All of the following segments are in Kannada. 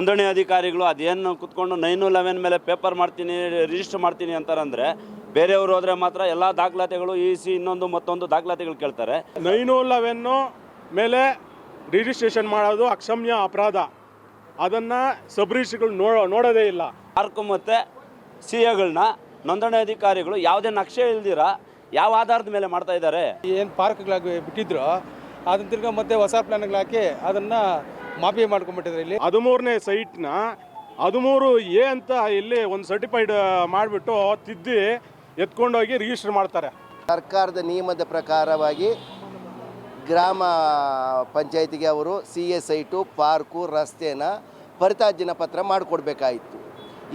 ನೋಂದಣಿ ಅಧಿಕಾರಿಗಳು ಅದೇನು ಕುತ್ಕೊಂಡು ನೈನು ಲೆವೆನ್ ಮೇಲೆ ಪೇಪರ್ ಮಾಡ್ತೀನಿ ರಿಜಿಸ್ಟರ್ ಮಾಡ್ತೀನಿ ಅಂತಾರಂದ್ರೆ ಬೇರೆಯವರು ಹೋದರೆ ಮಾತ್ರ ಎಲ್ಲ ದಾಖಲಾತಿಗಳು ಇ ಸಿ ಇನ್ನೊಂದು ಮತ್ತೊಂದು ದಾಖಲಾತಿಗಳು ಕೇಳ್ತಾರೆ. ನೈನು ಲೆವೆನ್ನು ಮೇಲೆ ರಿಜಿಸ್ಟ್ರೇಷನ್ ಮಾಡೋದು ಅಕ್ಷಮ್ಯ ಅಪರಾಧ. ಅದನ್ನು ಸಬ್ ರಿಜಿಸ್ಟ್ರಿಗಳು ನೋ ನೋಡೋದೇ ಇಲ್ಲ. ಆರ್ಕು ಮತ್ತು ಸಿ ಎಗಳನ್ನ ನೋಂದಣಿ ಅಧಿಕಾರಿಗಳು ಯಾವುದೇ ನಕ್ಷೆ ಇಲ್ದಿರ ಯಾವ ಆಧಾರದ ಮೇಲೆ ಮಾಡ್ತಾ ಇದ್ದಾರೆ? ಏನು ಪಾರ್ಕ್ಗಳಾಗಿ ಬಿಟ್ಟಿದ್ರು ಅದನ್ನ ತಿರ್ಗಿ ಮತ್ತೆ ಹೊಸ ಪ್ಲಾನ್ಗಳಾಕಿ ಅದನ್ನು ಮಾಫಿ ಮಾಡ್ಕೊಂಡ್ಬಿಟ್ಟಿದ್ರು ಇಲ್ಲಿ? ಹದಿಮೂರನೇ ಸೈಟ್ನ ಹದಿಮೂರು ಎ ಅಂತ ಇಲ್ಲಿ ಒಂದು ಸರ್ಟಿಫೈಡ್ ಮಾಡಿಬಿಟ್ಟು ತಿದ್ದಿ ಎತ್ಕೊಂಡೋಗಿ ರಿಜಿಸ್ಟರ್ ಮಾಡ್ತಾರೆ. ಸರ್ಕಾರದ ನಿಯಮದ ಪ್ರಕಾರವಾಗಿ ಗ್ರಾಮ ಪಂಚಾಯತಿಗೆ ಅವರು ಸಿ ಎ ಸೈಟು ಪಾರ್ಕು ರಸ್ತೆನ ಪರಿತಾರ್ಜನ ಪತ್ರ ಮಾಡಿಕೊಡ್ಬೇಕಾಯಿತು.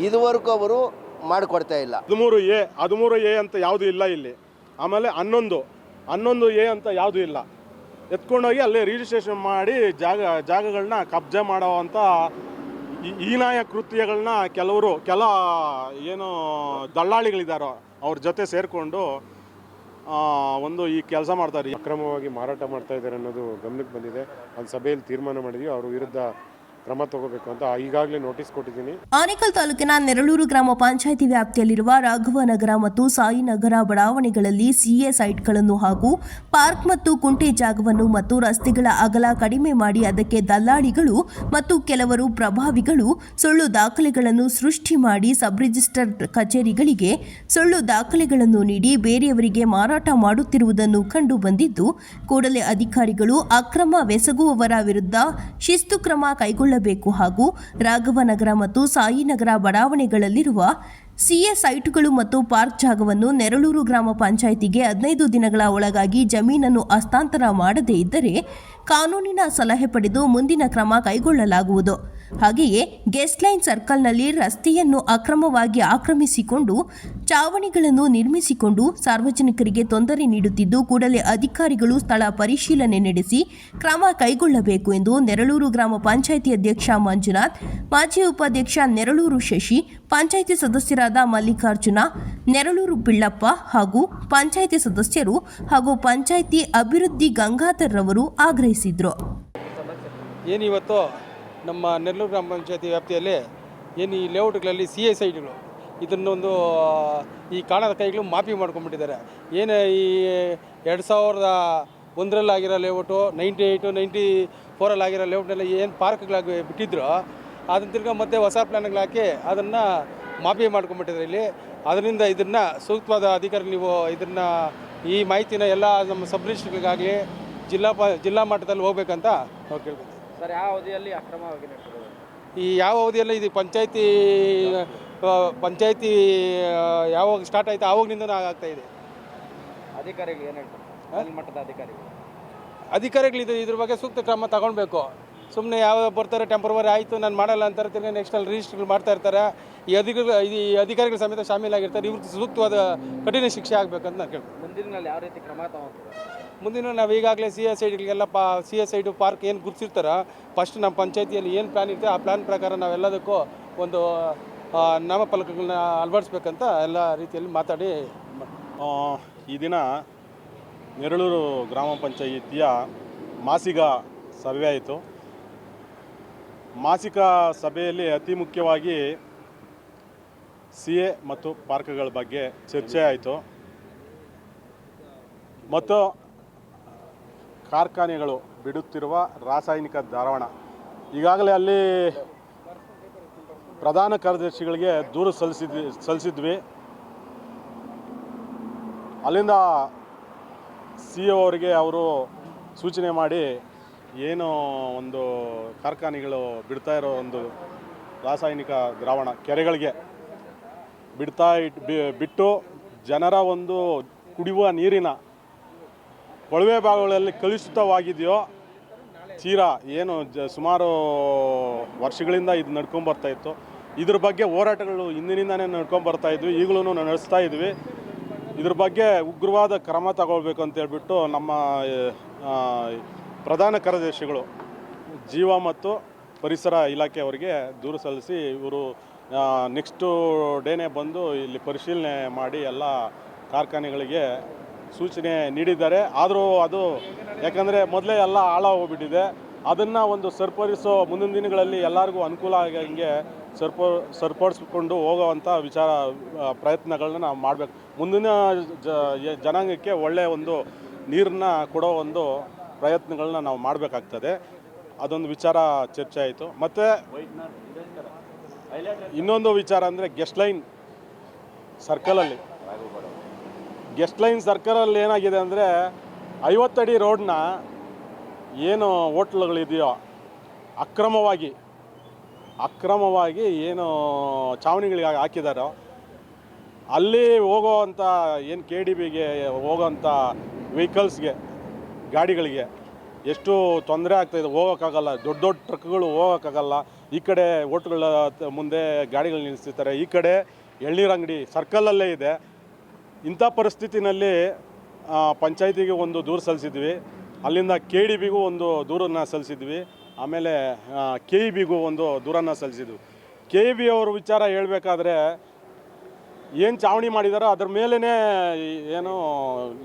ಇದುವರೆಗೂ ಅವರು ಮಾಡಿಕೊಡ್ತಾ ಇಲ್ಲ. ಹದಿಮೂರು ಎ ಹದಿಮೂರು ಎ ಅಂತ ಯಾವುದೂ ಇಲ್ಲ ಇಲ್ಲಿ. ಆಮೇಲೆ ಹನ್ನೊಂದು ಹನ್ನೊಂದು ಎ ಅಂತ ಯಾವುದೂ ಇಲ್ಲ. ಎತ್ಕೊಂಡೋಗಿ ಅಲ್ಲಿ ರಿಜಿಸ್ಟ್ರೇಷನ್ ಮಾಡಿ ಜಾಗ ಜಾಗಗಳನ್ನ ಕಬ್ಜೆ ಮಾಡೋವಂಥ ಹೀನಾಯ ಕೃತ್ಯಗಳನ್ನ ಕೆಲವರು, ಕೆಲ ಏನು ದಳ್ಳಾಳಿಗಳಿದ್ದಾರೋ ಅವ್ರ ಜೊತೆ ಸೇರಿಕೊಂಡು ಒಂದು ಈ ಕೆಲಸ ಮಾಡ್ತಾರೆ ಅಕ್ರಮವಾಗಿ ಮಾರಾಟ ಮಾಡ್ತಾ ಇದ್ದಾರೆ ಅನ್ನೋದು ಗಮನಕ್ಕೆ ಬಂದಿದೆ. ಒಂದು ಸಭೆಯಲ್ಲಿ ತೀರ್ಮಾನ ಮಾಡಿದ್ವಿ. ಅವ್ರ ವಿರುದ್ಧ ಕ್ರಮ ತಗೋಬೇಕು ಅಂತ ಈಗಾಗಲೇ ನೋಟಿಸ್ ಕೊಟ್ಟಿದ್ದೀನಿ. ಆನೇಕಲ್ ತಾಲೂಕಿನ ನೆರಳೂರು ಗ್ರಾಮ ಪಂಚಾಯಿತಿ ವ್ಯಾಪ್ತಿಯಲ್ಲಿರುವ ರಾಘವನಗರ ಮತ್ತು ಸಾಯಿನಗರ ಬಡಾವಣೆಗಳಲ್ಲಿ ಸಿಎ ಸೈಟ್ಗಳನ್ನು ಹಾಗೂ ಪಾರ್ಕ್ ಮತ್ತು ಕುಂಟೆ ಜಾಗವನ್ನು ಮತ್ತು ರಸ್ತೆಗಳ ಅಗಲ ಕಡಿಮೆ ಮಾಡಿ ಅದಕ್ಕೆ ದಲ್ಲಾಳಿಗಳು ಮತ್ತು ಕೆಲವರು ಪ್ರಭಾವಿಗಳು ಸುಳ್ಳು ದಾಖಲೆಗಳನ್ನು ಸೃಷ್ಟಿ ಮಾಡಿ ಸಬ್ ರಿಜಿಸ್ಟರ್ ಕಚೇರಿಗಳಿಗೆ ಸುಳ್ಳು ದಾಖಲೆಗಳನ್ನು ನೀಡಿ ಬೇರೆಯವರಿಗೆ ಮಾರಾಟ ಮಾಡುತ್ತಿರುವುದನ್ನು ಕಂಡು ಬಂದಿದ್ದು, ಕೂಡಲೇ ಅಧಿಕಾರಿಗಳು ಅಕ್ರಮವೆಸಗುವವರ ವಿರುದ್ಧ ಶಿಸ್ತು ಕ್ರಮ ಕೈಗೊಳ್ಳಬೇಕು ಹಾಗೂ ರಾಘವನಗರ ಮತ್ತು ಸಾಯಿನಗರ ಬಡಾವಣೆಗಳಲ್ಲಿರುವ ಸಿಎ ಸೈಟುಗಳು ಮತ್ತು ಪಾರ್ಕ್ ಜಾಗವನ್ನು ನೆರಳೂರು ಗ್ರಾಮ ಪಂಚಾಯಿತಿಗೆ ಹದಿನೈದು ದಿನಗಳ ಒಳಗಾಗಿ ಜಮೀನನ್ನು ಹಸ್ತಾಂತರ ಮಾಡದೇ ಇದ್ದರೆ ಕಾನೂನಿನ ಸಲಹೆ ಪಡೆದು ಮುಂದಿನ ಕ್ರಮ ಕೈಗೊಳ್ಳಲಾಗುವುದು. ಹಾಗೆಯೇ ಗೆಸ್ಟ್ ಲೈನ್ ಸರ್ಕಲ್ನಲ್ಲಿ ರಸ್ತೆಯನ್ನು ಅಕ್ರಮವಾಗಿ ಆಕ್ರಮಿಸಿಕೊಂಡು ಚಾವಣಿಗಳನ್ನು ನಿರ್ಮಿಸಿಕೊಂಡು ಸಾರ್ವಜನಿಕರಿಗೆ ತೊಂದರೆ ನೀಡುತ್ತಿದ್ದು ಕೂಡಲೇ ಅಧಿಕಾರಿಗಳು ಸ್ಥಳ ಪರಿಶೀಲನೆ ನಡೆಸಿ ಕ್ರಮ ಕೈಗೊಳ್ಳಬೇಕು ಎಂದು ನೆರಳೂರು ಗ್ರಾಮ ಪಂಚಾಯಿತಿ ಅಧ್ಯಕ್ಷ ಮಂಜುನಾಥ್, ಮಾಜಿ ಉಪಾಧ್ಯಕ್ಷ ನೆರಳೂರು ಶಶಿ, ಪಂಚಾಯಿತಿ ಸದಸ್ಯರಾದ ಮಲ್ಲಿಕಾರ್ಜುನ, ನೆರಳೂರು ಬಿಳ್ಳಪ್ಪ ಹಾಗೂ ಪಂಚಾಯಿತಿ ಸದಸ್ಯರು ಹಾಗೂ ಪಂಚಾಯಿತಿ ಅಭಿವೃದ್ಧಿ ಗಂಗಾಧರ್ ರವರು ಆಗ್ರಹಿಸಿದರು. ಏನಿವತ್ತು ನಮ್ಮ ನೆಲ್ಲೂರು ಗ್ರಾಮ ಪಂಚಾಯತಿ ವ್ಯಾಪ್ತಿಯಲ್ಲಿ ಏನು ಈ ಲೇಔಟ್ಗಳಲ್ಲಿ ಸಿ ಐ ಸೈಟ್ಗಳು ಇದನ್ನೊಂದು ಈ ಕಾಣದ ಕೈಗಳು ಮಾಫಿ ಮಾಡ್ಕೊಂಡ್ಬಿಟ್ಟಿದ್ದಾರೆ. ಏನು ಈ ಎರಡು ಸಾವಿರದ ಒಂದರಲ್ಲಿ ಆಗಿರೋ ಲೇಔಟು ನೈಂಟಿ ಏಯ್ಟು ನೈಂಟಿ ಫೋರಲ್ಲಿ ಆಗಿರೋ ಲೇಔಟ್ನೆಲ್ಲ ಏನು ಪಾರ್ಕ್ಗಳಾಗಿ ಬಿಟ್ಟಿದ್ರು ಅದನ್ನು ತಿರ್ಗಿ ಮತ್ತೆ ಹೊಸ ಪ್ಲ್ಯಾನ್ಗಳು ಹಾಕಿ ಅದನ್ನು ಮಾಫಿ ಮಾಡ್ಕೊಂಡ್ಬಿಟ್ಟಿದ್ದಾರೆ ಇಲ್ಲಿ. ಅದರಿಂದ ಇದನ್ನು ಸೂಕ್ತವಾದ ಅಧಿಕಾರಿ ನೀವು ಇದನ್ನು ಈ ಮಾಹಿತಿನ ಎಲ್ಲ ನಮ್ಮ ಸಬ್ ರಿಜಿಸ್ಟ್ರಿಗಳಿಗಾಗಲಿ ಜಿಲ್ಲಾ ಪ, ಜಿಲ್ಲಾ ಮಟ್ಟದಲ್ಲಿ ಹೋಗ್ಬೇಕಂತ ನಾವು ಕೇಳ್ಕೊತೀವಿ. ಸರ್ ಯಾವ ಅವಧಿಯಲ್ಲಿ ಅಕ್ರಮವಾಗಿ ನಡೆಸಿರೋದು ಈ ಯಾವ ಅವಧಿಯಲ್ಲಿ ಇದು ಪಂಚಾಯತಿ ಪಂಚಾಯತಿ ಯಾವಾಗ ಸ್ಟಾರ್ಟ್ ಆಯ್ತು ಆವಾಗಲಿಂದ ಆಗ್ತಾ ಇದೆ. ಅಧಿಕಾರಿಗಳು ಏನು ಹೇಳ್ತಾರೆ? ಮೇಲ್ಮಟ್ಟದ ಅಧಿಕಾರಿಗಳು. ಅಧಿಕಾರಿಗಳು ಇದು ಇದ್ರ ಬಗ್ಗೆ ಸೂಕ್ತ ಕ್ರಮ ತಗೊಳ್ಬೇಕು. ಸುಮ್ಮನೆ ಯಾವ ಬರ್ತಾರೆ ಟೆಂಪ್ರವರಿ ಆಯಿತು ನಾನು ಮಾಡಲ್ಲ ಅಂತಾರೆ ತಿರ್ಗಿ ನೆಕ್ಸ್ಟ್ ಅಲ್ಲಿ ರಿಜಿಸ್ಟರ್ ಮಾಡ್ತಾ ಇರ್ತಾರೆ. ಈ ಅಧಿಕಾರಿಗಳು ಈ ಅಧಿಕಾರಿಗಳ ಸಮೇತ ಶಾಮೀಲಾಗಿರ್ತಾರೆ. ಇವ್ರಿಗೆ ಸೂಕ್ತವಾದ ಕಠಿಣ ಶಿಕ್ಷೆ ಆಗಬೇಕಂತ ನಾನು ಕೇಳ್ತೀನಿ. ಮುಂದಿನಲ್ಲಿ ಯಾವ ರೀತಿ ಕ್ರಮ ತಗೊಂತಾರೆ ಮುಂದಿನ ನಾವು ಈಗಾಗಲೇ ಸಿ ಎಸ್ ಐಡಿಗಳಿಗೆಲ್ಲ ಪಾ ಸಿ ಎಸ್ ಐಡು ಪಾರ್ಕ್ ಏನು ಗುರ್ತಿರ್ತಾರ? ಫಸ್ಟ್ ನಮ್ಮ ಪಂಚಾಯತಿಯಲ್ಲಿ ಏನು ಪ್ಲ್ಯಾನ್ ಇರುತ್ತೆ ಆ ಪ್ಲ್ಯಾನ್ ಪ್ರಕಾರ ನಾವೆಲ್ಲದಕ್ಕೂ ಒಂದು ನಾಮಫಲಕಗಳನ್ನ ಅಳವಡಿಸ್ಬೇಕಂತ ಎಲ್ಲ ರೀತಿಯಲ್ಲಿ ಮಾತಾಡಿ ಈ ದಿನ ನೆರಳೂರು ಗ್ರಾಮ ಪಂಚಾಯಿತಿಯ ಮಾಸಿಕ ಸಭೆ ಆಯಿತು. ಮಾಸಿಕ ಸಭೆಯಲ್ಲಿ ಅತಿ ಮುಖ್ಯವಾಗಿ ಸಿ ಎ ಮತ್ತು ಪಾರ್ಕ್ಗಳ ಬಗ್ಗೆ ಚರ್ಚೆ ಆಯಿತು. ಮತ್ತು ಕಾರ್ಖಾನೆಗಳು ಬಿಡುತ್ತಿರುವ ರಾಸಾಯನಿಕ ದ್ರಾವಣ. ಈಗಾಗಲೇ ಅಲ್ಲಿ ಪ್ರಧಾನ ಕಾರ್ಯದರ್ಶಿಗಳಿಗೆ ದೂರು ಸಲ್ಲಿಸಿದ್ವಿ ಸಲ್ಲಿಸಿದ್ವಿ. ಅಲ್ಲಿಂದ ಸಿ ಒ ಅವರಿಗೆ ಅವರು ಸೂಚನೆ ಮಾಡಿ ಏನು ಒಂದು ಕಾರ್ಖಾನೆಗಳು ಬಿಡ್ತಾ ಇರೋ ಒಂದು ರಾಸಾಯನಿಕ ದ್ರಾವಣ ಕೆರೆಗಳಿಗೆ ಬಿಡ್ತಾ ಇಟ್ ಬಿಟ್ಟು ಜನರ ಒಂದು ಕುಡಿಯುವ ನೀರಿನ ಕೊಳವೆ ಭಾಗಗಳಲ್ಲಿ ಕಲುಷಿತವಾಗಿದೆಯೋ, ಚೀರಾ ಏನು ಜ ಸುಮಾರು ವರ್ಷಗಳಿಂದ ಇದು ನಡ್ಕೊಂಡು ಬರ್ತಾ ಇತ್ತು. ಇದ್ರ ಬಗ್ಗೆ ಹೋರಾಟಗಳು ಹಿಂದಿನಿಂದನೇ ನಡ್ಕೊಂಡು ಬರ್ತಾ ಇದ್ವಿ ಈಗಲೂ ನಡೆಸ್ತಾ ಇದ್ವಿ. ಇದ್ರ ಬಗ್ಗೆ ಉಗ್ರವಾದ ಕ್ರಮ ತಗೊಳ್ಬೇಕು ಅಂತ ಹೇಳ್ಬಿಟ್ಟು ನಮ್ಮ ಪ್ರಧಾನ ಕಾರ್ಯದರ್ಶಿಗಳು ಜೀವ ಮತ್ತು ಪರಿಸರ ಇಲಾಖೆಯವರಿಗೆ ದೂರು ಸಲ್ಲಿಸಿ ಇವರು ನೆಕ್ಸ್ಟು ಡೇನೇ ಬಂದು ಇಲ್ಲಿ ಪರಿಶೀಲನೆ ಮಾಡಿ ಎಲ್ಲ ಕಾರ್ಖಾನೆಗಳಿಗೆ ಸೂಚನೆ ನೀಡಿದ್ದಾರೆ. ಆದರೂ ಅದು ಯಾಕಂದರೆ ಮೊದಲೇ ಎಲ್ಲ ಆಳ ಹೋಗ್ಬಿಟ್ಟಿದೆ. ಅದನ್ನು ಒಂದು ಸರಿಪಡಿಸೋ ಮುಂದಿನ ದಿನಗಳಲ್ಲಿ ಎಲ್ಲರಿಗೂ ಅನುಕೂಲ ಆಗಂಗೆ ಸರ್ಪ ಸರ್ಪಡಿಸ್ಕೊಂಡು ಹೋಗೋವಂಥ ವಿಚಾರ ಪ್ರಯತ್ನಗಳನ್ನ ನಾವು ಮಾಡಬೇಕು. ಮುಂದಿನ ಜನಾಂಗಕ್ಕೆ ಒಳ್ಳೆಯ ಒಂದು ನೀರನ್ನ ಕೊಡೋ ಒಂದು ಪ್ರಯತ್ನಗಳನ್ನ ನಾವು ಮಾಡಬೇಕಾಗ್ತದೆ. ಅದೊಂದು ವಿಚಾರ ಚರ್ಚೆ ಆಯಿತು. ಮತ್ತು ಇನ್ನೊಂದು ವಿಚಾರ ಅಂದರೆ ಗೆಸ್ಟ್ ಲೈನ್ ಸರ್ಕಲಲ್ಲಿ ಗೆಸ್ಟ್ ಲೈನ್ ಸರ್ಕಲಲ್ಲಿ ಏನಾಗಿದೆ ಅಂದರೆ ಐವತ್ತಡಿ ರೋಡ್ನ ಏನು ಹೋಟ್ಲುಗಳಿದೆಯೋ ಅಕ್ರಮವಾಗಿ ಅಕ್ರಮವಾಗಿ ಏನು ಚಾವಣಿಗಳಿಗೆ ಹಾಕಿದಾರೋ, ಅಲ್ಲಿ ಹೋಗೋವಂಥ ಏನು ಕೆ ಡಿ ಬಿಗೆ ಹೋಗೋವಂಥ ವೆಹಿಕಲ್ಸ್ಗೆ ಗಾಡಿಗಳಿಗೆ ಎಷ್ಟು ತೊಂದರೆ ಆಗ್ತಾಯಿದೆ ಹೋಗೋಕ್ಕಾಗಲ್ಲ, ದೊಡ್ಡ ದೊಡ್ಡ ಟ್ರಕ್ಗಳು ಹೋಗೋಕ್ಕಾಗಲ್ಲ. ಈ ಕಡೆ ಹೋಟ್ಗಳ ಮುಂದೆ ಗಾಡಿಗಳು ನಿಲ್ಲಿಸ್ತಿರ್ತಾರೆ ಈ ಕಡೆ ಎಳ್ನೀರು ಅಂಗಡಿ ಸರ್ಕಲಲ್ಲೇ ಇದೆ. ಇಂಥ ಪರಿಸ್ಥಿತಿನಲ್ಲಿ ಪಂಚಾಯತಿಗೆ ಒಂದು ದೂರು ಸಲ್ಲಿಸಿದ್ವಿ. ಅಲ್ಲಿಂದ ಕೆ ಡಿ ಬಿಗೂ ಒಂದು ದೂರನ್ನು ಸಲ್ಲಿಸಿದ್ವಿ. ಆಮೇಲೆ ಕೆ ಇ ಬಿಗೂ ಒಂದು ದೂರನ್ನು ಸಲ್ಲಿಸಿದ್ವಿ. ಕೆ ಇ ಬಿ ಅವ್ರ ವಿಚಾರ ಹೇಳಬೇಕಾದ್ರೆ, ಏನು ಚಾವಣಿ ಮಾಡಿದಾರೋ ಅದ್ರ ಮೇಲೇ ಏನು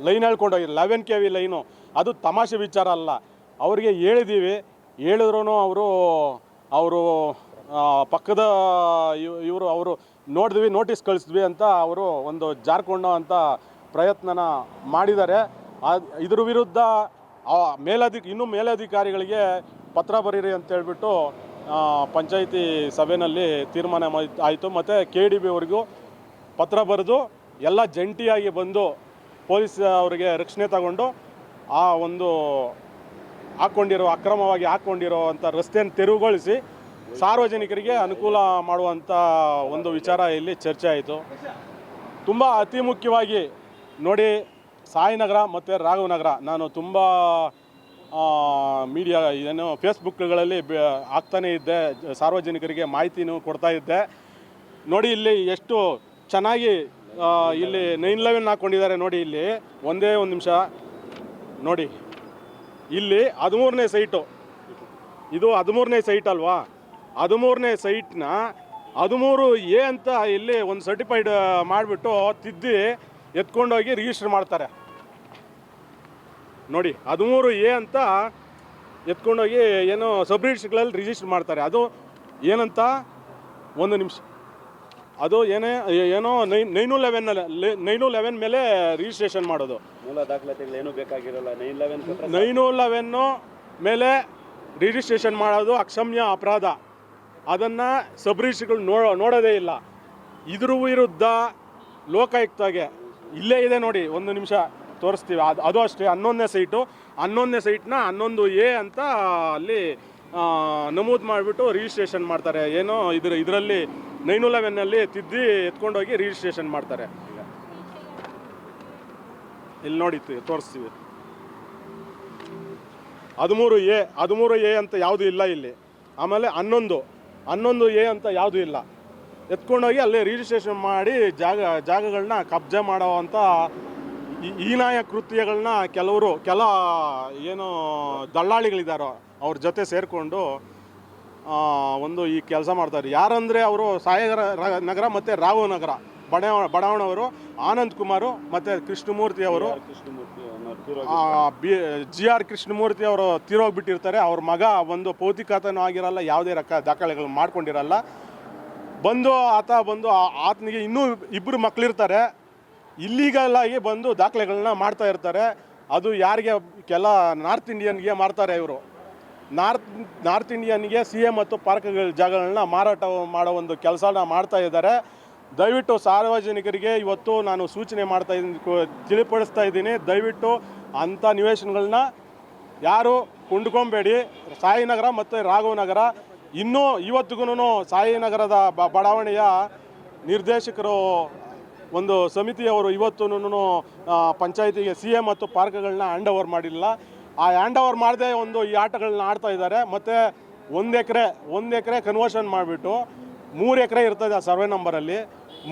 ಲೈನ್ ಹೇಳ್ಕೊಂಡೋಗಿ ಲೆವೆನ್ ಕೆ ವಿ ಲೈನು. ಅದು ತಮಾಷೆ ವಿಚಾರ ಅಲ್ಲ. ಅವರಿಗೆ ಹೇಳಿದ್ದೀವಿ ಹೇಳಿದ್ರೂ ಅವರು ಅವರು ಪಕ್ಕದ ಇವರು, ಅವರು ನೋಡಿದ್ವಿ ನೋಟಿಸ್ ಕಳಿಸಿದ್ವಿ ಅಂತ ಅವರು ಒಂದು ಜಾರ್ಕೊಂಡೋ ಅಂತ ಪ್ರಯತ್ನನ ಮಾಡಿದ್ದಾರೆ. ಇದ್ರ ವಿರುದ್ಧ ಮೇಲಧಿ ಇನ್ನೂ ಮೇಲಧಿಕಾರಿಗಳಿಗೆ ಪತ್ರ ಬರೀರಿ ಅಂತ ಹೇಳ್ಬಿಟ್ಟು ಪಂಚಾಯಿತಿ ಸಭೆಯಲ್ಲಿ ತೀರ್ಮಾನ ಆಯಿತು. ಮತ್ತು ಕೆ ಡಿ ಬಿ ಅವ್ರಿಗೂ ಪತ್ರ ಬರೆದು ಎಲ್ಲ ಜಂಟಿಯಾಗಿ ಬಂದು ಪೊಲೀಸ್ ಅವರಿಗೆ ರಕ್ಷಣೆ ತಗೊಂಡು ಆ ಒಂದು ಹಾಕ್ಕೊಂಡಿರೋ ಅಕ್ರಮವಾಗಿ ಹಾಕ್ಕೊಂಡಿರೋ ಅಂಥ ರಸ್ತೆಯನ್ನು ತೆರವುಗೊಳಿಸಿ ಸಾರ್ವಜನಿಕರಿಗೆ ಅನುಕೂಲ ಮಾಡುವಂಥ ಒಂದು ವಿಚಾರ ಇಲ್ಲಿ ಚರ್ಚೆ ಆಯಿತು. ತುಂಬ ಅತಿ ಮುಖ್ಯವಾಗಿ ನೋಡಿ ಸಾಯಿನಗರ ಮತ್ತು ರಾಘವನಗರ. ನಾನು ತುಂಬ ಮೀಡಿಯಾ ಏನು ಫೇಸ್ಬುಕ್ಗಳಲ್ಲಿ ಆಗ್ತಾನೇ ಇದ್ದೆ, ಸಾರ್ವಜನಿಕರಿಗೆ ಮಾಹಿತಿನೂ ಕೊಡ್ತಾ ಇದ್ದೆ. ನೋಡಿ ಇಲ್ಲಿ ಎಷ್ಟು ಚೆನ್ನಾಗಿ ಇಲ್ಲಿ ನೈನ್ ಲೆವೆನ್ ಹಾಕ್ಕೊಂಡಿದ್ದಾರೆ ನೋಡಿ ಇಲ್ಲಿ. ಒಂದೇ ಒಂದು ನಿಮಿಷ. ನೋಡಿ, ಇಲ್ಲಿ ಹದಿಮೂರನೇ ಸೈಟು ಇದು ಹದಿಮೂರನೇ ಸೈಟ್ ಅಲ್ವಾ? ಹದಿಮೂರನೇ ಸೈಟ್ನ ಹದಿಮೂರು ಎ ಅಂತ ಇಲ್ಲಿ ಒಂದು ಸರ್ಟಿಫೈಡ್ ಮಾಡಿಬಿಟ್ಟು ತಿದ್ದಿ ಎತ್ಕೊಂಡೋಗಿ ರಿಜಿಸ್ಟರ್ ಮಾಡ್ತಾರೆ. ನೋಡಿ ಹದಿಮೂರು ಎ ಅಂತ ಎತ್ಕೊಂಡೋಗಿ ಏನು ಸಬ್ ರಿಜಿಸ್ಟ್ರ್ಗಳಲ್ಲಿ ರಿಜಿಸ್ಟರ್ ಮಾಡ್ತಾರೆ. ಅದು ಏನಂತ? ಒಂದು ನಿಮಿಷ. ಅದು ಏನೇ ಏನೋ nine nine eleven nine eleven ಮೇಲೆ ರಿಜಿಸ್ಟ್ರೇಷನ್ ಮಾಡೋದು. ಮೂಲ ದಾಖಲಾತಿಗಳು ಏನೂ ಬೇಕಾಗಿರೋಲ್ಲ. ನೈನ್ ಲೆವೆನ್ ನೈನು ಲೆವೆನ್ನು ಮೇಲೆ ರಿಜಿಸ್ಟ್ರೇಷನ್ ಮಾಡೋದು ಅಕ್ಷಮ್ಯ ಅಪರಾಧ. ಅದನ್ನು ಸಬ್ರೀಷಿಗಳು ನೋ ನೋಡೋದೇ ಇಲ್ಲ. ಇದ್ರ ವಿರುದ್ಧ ಲೋಕಾಯುಕ್ತಗೆ ಇಲ್ಲೇ ಇದೆ ನೋಡಿ, ಒಂದು ನಿಮಿಷ ತೋರಿಸ್ತೀವಿ. ಅದು ಅದು ಅಷ್ಟೇ, ಹನ್ನೊಂದನೇ ಸೈಟು. ಹನ್ನೊಂದನೇ ಸೈಟ್ನ ಹನ್ನೊಂದು ಎ ಅಂತ ಅಲ್ಲಿ ನಮೂದು ಮಾಡಿಬಿಟ್ಟು ರಿಜಿಸ್ಟ್ರೇಷನ್ ಮಾಡ್ತಾರೆ. ಏನೋ ಇದ್ರ ಇದರಲ್ಲಿ ನೈನು ಲೆವೆನ್ನಲ್ಲಿ ತಿದ್ದಿ ಎತ್ಕೊಂಡೋಗಿ ರಿಜಿಸ್ಟ್ರೇಷನ್ ಮಾಡ್ತಾರೆ. ಇಲ್ಲಿ ನೋಡಿ ತೋರಿಸ್ತೀವಿ. ಹದಿಮೂರು ಎ ಹದಿಮೂರು ಎ ಅಂತ ಯಾವುದು ಇಲ್ಲ ಇಲ್ಲಿ. ಆಮೇಲೆ ಹನ್ನೊಂದು. ಹನ್ನೊಂದು ಎ ಅಂತ ಯಾವುದೂ ಇಲ್ಲ. ಎತ್ಕೊಂಡೋಗಿ ಅಲ್ಲೇ ರಿಜಿಸ್ಟ್ರೇಷನ್ ಮಾಡಿ ಜಾಗ ಜಾಗಗಳನ್ನ ಕಬ್ಜೆ ಮಾಡೋವಂಥ ಹೀನಾಯ ಕೃತ್ಯಗಳನ್ನ ಕೆಲವರು, ಕೆಲ ಏನು ದಲ್ಲಾಳಿಗಳಿದ್ದಾರೋ ಅವ್ರ ಜೊತೆ ಸೇರಿಕೊಂಡು ಒಂದು ಈ ಕೆಲಸ ಮಾಡ್ತಾರೆ ಯಾರಂದರೆ ಅವರು ಸಾಯಗರ ನಗರ ಮತ್ತು ರಾಘು ನಗರ. ಬಡವ ಬಡಾವಣವರು ಆನಂದ್ ಕುಮಾರು ಮತ್ತು ಕೃಷ್ಣಮೂರ್ತಿ. ಅವರು ಕೃಷ್ಣಮೂರ್ತಿ ಅನ್ನೋರು ತೀರೋ ಆ, ಬಿ, ಜಿ ಆರ್ ಕೃಷ್ಣಮೂರ್ತಿ ಅವರು ತೀರೋಗ್ಬಿಟ್ಟಿರ್ತಾರೆ. ಅವ್ರ ಮಗ ಒಂದು ಭೌತಿಕತನೂ ಆಗಿರಲ್ಲ, ಯಾವುದೇ ರಕ ದಾಖಲೆಗಳು ಮಾಡ್ಕೊಂಡಿರಲ್ಲ. ಬಂದು ಆತ ಬಂದು ಆತನಿಗೆ ಇನ್ನೂ ಇಬ್ಬರು ಮಕ್ಕಳಿರ್ತಾರೆ ಆಗಿ ಬಂದು ದಾಖಲೆಗಳನ್ನ ಮಾಡ್ತಾ ಇರ್ತಾರೆ. ಅದು ಯಾರಿಗೆ, ಕೆಲ ನಾರ್ತ್ ಇಂಡಿಯನ್ಗೆ ಮಾಡ್ತಾರೆ ಇವರು. ನಾರ್ತ್ ನಾರ್ತ್ ಇಂಡಿಯನ್ಗೆ ಸಿ ಎ ಮತ್ತು ಪಾರ್ಕ್ಗಳ ಜಾಗಗಳನ್ನ ಮಾರಾಟ ಮಾಡೋ ಒಂದು ಕೆಲಸನ ಮಾಡ್ತಾ ಇದ್ದಾರೆ. ದಯವಿಟ್ಟು ಸಾರ್ವಜನಿಕರಿಗೆ ಇವತ್ತು ನಾನು ಸೂಚನೆ ಮಾಡ್ತಾ ಇದ್ದೀನಿ, ಕೊ- ತಿಳಿಪಡಿಸ್ತಾ ಇದ್ದೀನಿ. ದಯವಿಟ್ಟು ಅಂಥ ನಿವೇಶನಗಳನ್ನ ಯಾರು ಕೊಂಡ್ಕೊಬೇಡಿ. ಸಾಯಿನಗರ ಮತ್ತು ರಾಘವನಗರ ಇನ್ನೂ ಇವತ್ತಿಗೂ ಸಾಯಿನಗರದ ಬ ಬಡಾವಣೆಯ ನಿರ್ದೇಶಕರು ಒಂದು ಸಮಿತಿಯವರು ಇವತ್ತು ಪಂಚಾಯತಿಗೆ ಸಿ ಎ ಮತ್ತು ಪಾರ್ಕ್ಗಳನ್ನ ಹ್ಯಾಂಡ್ ಓವರ್ ಮಾಡಿಲ್ಲ. ಆ ಹ್ಯಾಂಡ್ ಓವರ್ ಮಾಡದೆ ಒಂದು ಈ ಆಟಗಳನ್ನ ಆಡ್ತಾ ಇದ್ದಾರೆ. ಮತ್ತು ಒಂದು ಎಕರೆ ಒಂದು ಎಕರೆ ಕನ್ವರ್ಷನ್ ಮಾಡಿಬಿಟ್ಟು ಮೂರು ಎಕರೆ ಇರ್ತದೆ ಆ ಸರ್ವೆ ನಂಬರಲ್ಲಿ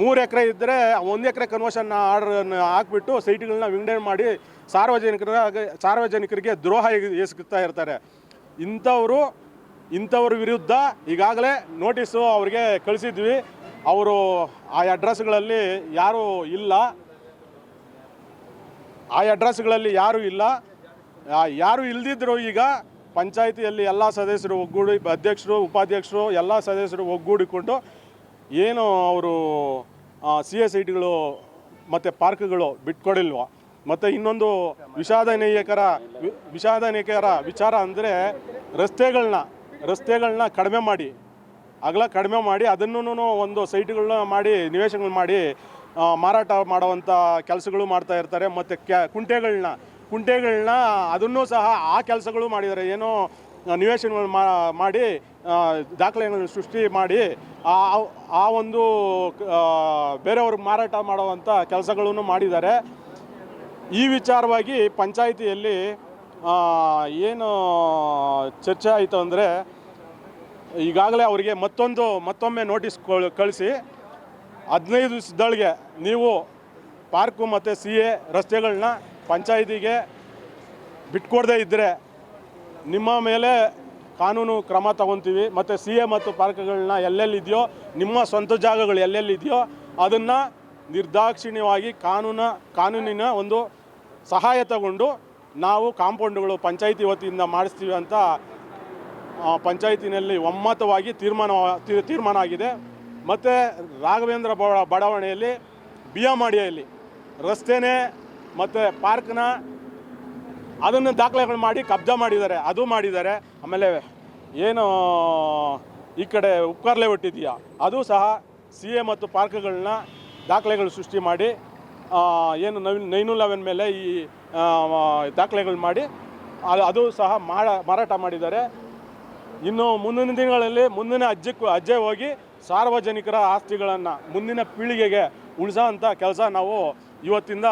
ಮೂರು ಎಕರೆ ಇದ್ದರೆ ಒಂದು ಎಕರೆ ಕನ್ವರ್ಷನ್ ಆರ್ಡರ್ ಹಾಕ್ಬಿಟ್ಟು ಸೈಟ್ಗಳನ್ನ ವಿಂಗಡಣೆ ಮಾಡಿ ಸಾರ್ವಜನಿಕರ ಸಾರ್ವಜನಿಕರಿಗೆ ದ್ರೋಹ ಎಸಗುತ್ತಾ ಇರ್ತಾರೆ. ಇಂಥವರು, ಇಂಥವ್ರ ವಿರುದ್ಧ ಈಗಾಗಲೇ ನೋಟಿಸು ಅವ್ರಿಗೆ ಕಳಿಸಿದ್ವಿ. ಅವರು ಆ ಅಡ್ರೆಸ್ಗಳಲ್ಲಿ ಯಾರೂ ಇಲ್ಲ. ಆ ಅಡ್ರೆಸ್ಗಳಲ್ಲಿ ಯಾರೂ ಇಲ್ಲ. ಯಾರು ಇಲ್ದಿದ್ರು ಈಗ ಪಂಚಾಯಿತಿಯಲ್ಲಿ ಎಲ್ಲ ಸದಸ್ಯರು ಒಗ್ಗೂಡಿ, ಅಧ್ಯಕ್ಷರು, ಉಪಾಧ್ಯಕ್ಷರು, ಎಲ್ಲ ಸದಸ್ಯರು ಒಗ್ಗೂಡಿಕೊಂಡು ಏನು ಅವರು ಸಿ ಎಸ್ ಐಟಿಗಳು ಮತ್ತು ಪಾರ್ಕ್ಗಳು ಬಿಟ್ಕೊಡಿಲ್ವ. ಮತ್ತು ಇನ್ನೊಂದು ವಿಷಾದನೀಯಕರ ವಿಷಾದನೀಯಕರ ವಿಚಾರ ಅಂದರೆ ರಸ್ತೆಗಳನ್ನ ರಸ್ತೆಗಳನ್ನ ಕಡಿಮೆ ಮಾಡಿ, ಅಗಲ ಕಡಿಮೆ ಮಾಡಿ ಅದನ್ನು ಒಂದು ಸೈಟ್ಗಳನ್ನ ಮಾಡಿ, ನಿವೇಶನಗಳು ಮಾಡಿ ಮಾರಾಟ ಮಾಡುವಂಥ ಕೆಲಸಗಳು ಮಾಡ್ತಾ ಇರ್ತಾರೆ. ಮತ್ತು ಕ್ಯಾ ಕುಂಟೆಗಳನ್ನ ಕುಂಟೆಗಳನ್ನ ಅದನ್ನೂ ಸಹ ಆ ಕೆಲಸಗಳು ಮಾಡಿದ್ದಾರೆ. ಏನೋ ನಿವೇಶನಗಳು ಮಾಡಿ ದಾಖಲೆಗಳನ್ನು ಸೃಷ್ಟಿ ಮಾಡಿ ಆ ಒಂದು ಬೇರೆಯವ್ರಿಗೆ ಮಾರಾಟ ಮಾಡುವಂಥ ಕೆಲಸಗಳನ್ನು ಮಾಡಿದ್ದಾರೆ. ಈ ವಿಚಾರವಾಗಿ ಪಂಚಾಯಿತಿಯಲ್ಲಿ ಏನು ಚರ್ಚೆ ಆಯಿತು ಅಂದರೆ, ಈಗಾಗಲೇ ಅವರಿಗೆ ಮತ್ತೊಂದು, ಮತ್ತೊಮ್ಮೆ ನೋಟಿಸ್ ಕಳಿಸಿ. ಹದಿನೈದು ದಿವಸದೊಳಗೆ ನೀವು ಪಾರ್ಕು ಮತ್ತು ಸಿ ಎ ರಸ್ತೆಗಳನ್ನ ಪಂಚಾಯಿತಿಗೆ ಬಿಟ್ಕೊಡದೇ ಇದ್ದರೆ ನಿಮ್ಮ ಮೇಲೆ ಕಾನೂನು ಕ್ರಮ ತಗೊತೀವಿ, ಮತ್ತು ಸಿ ಎ ಮತ್ತು ಪಾರ್ಕ್ಗಳನ್ನ ಎಲ್ಲೆಲ್ಲಿದೆಯೋ, ನಿಮ್ಮ ಸ್ವಂತ ಜಾಗಗಳು ಎಲ್ಲೆಲ್ಲಿದೆಯೋ, ಅದನ್ನು ನಿರ್ದಾಕ್ಷಿಣ್ಯವಾಗಿ ಕಾನೂನ, ಕಾನೂನಿನ ಒಂದು ಸಹಾಯ ತಗೊಂಡು ನಾವು ಕಾಂಪೌಂಡ್ಗಳು ಪಂಚಾಯಿತಿ ವತಿಯಿಂದ ಮಾಡಿಸ್ತೀವಿ ಅಂತ ಪಂಚಾಯಿತಿನಲ್ಲಿ ಒಮ್ಮತವಾಗಿ ತೀರ್ಮಾನ ತೀರ್- ತೀರ್ಮಾನ ಆಗಿದೆ. ಮತ್ತು ರಾಘವೇಂದ್ರ ಬಡಾವಣೆಯಲ್ಲಿ ಬಿ ಎಂ ಬಿಯಮಾಡಿಯಲ್ಲಿ ರಸ್ತೆನೇ, ಮತ್ತು ಪಾರ್ಕ್ನ ಅದನ್ನು ದಾಖಲೆಗಳು ಮಾಡಿ ಕಬ್ಜಾ ಮಾಡಿದ್ದಾರೆ, ಅದು ಮಾಡಿದ್ದಾರೆ. ಆಮೇಲೆ ಏನು, ಈ ಕಡೆ ಉಪ್ಕಾರ್ಲೆ ಒಟ್ಟಿದೆಯಾ? ಅದು ಸಹ ಸಿ ಎ ಮತ್ತು ಪಾರ್ಕ್ಗಳನ್ನ ದಾಖಲೆಗಳು ಸೃಷ್ಟಿ ಮಾಡಿ ಏನು ನೈನ್ ನೈನು ಲೆವೆನ್ ಮೇಲೆ ಈ ದಾಖಲೆಗಳು ಮಾಡಿ ಅದು- ಅದು ಸಹ ಮಾಡ ಮಾರಾಟ ಮಾಡಿದ್ದಾರೆ. ಇನ್ನು ಮುಂದಿನ ದಿನಗಳಲ್ಲಿ ಮುಂದಿನ ಅಜ್ಜಕ್ಕೂ ಅಜ್ಜೆ ಹೋಗಿ ಸಾರ್ವಜನಿಕರ ಆಸ್ತಿಗಳನ್ನು ಮುಂದಿನ ಪೀಳಿಗೆಗೆ ಉಳಿಸೋ ಅಂಥ ಕೆಲಸ ನಾವು ಇವತ್ತಿಂದ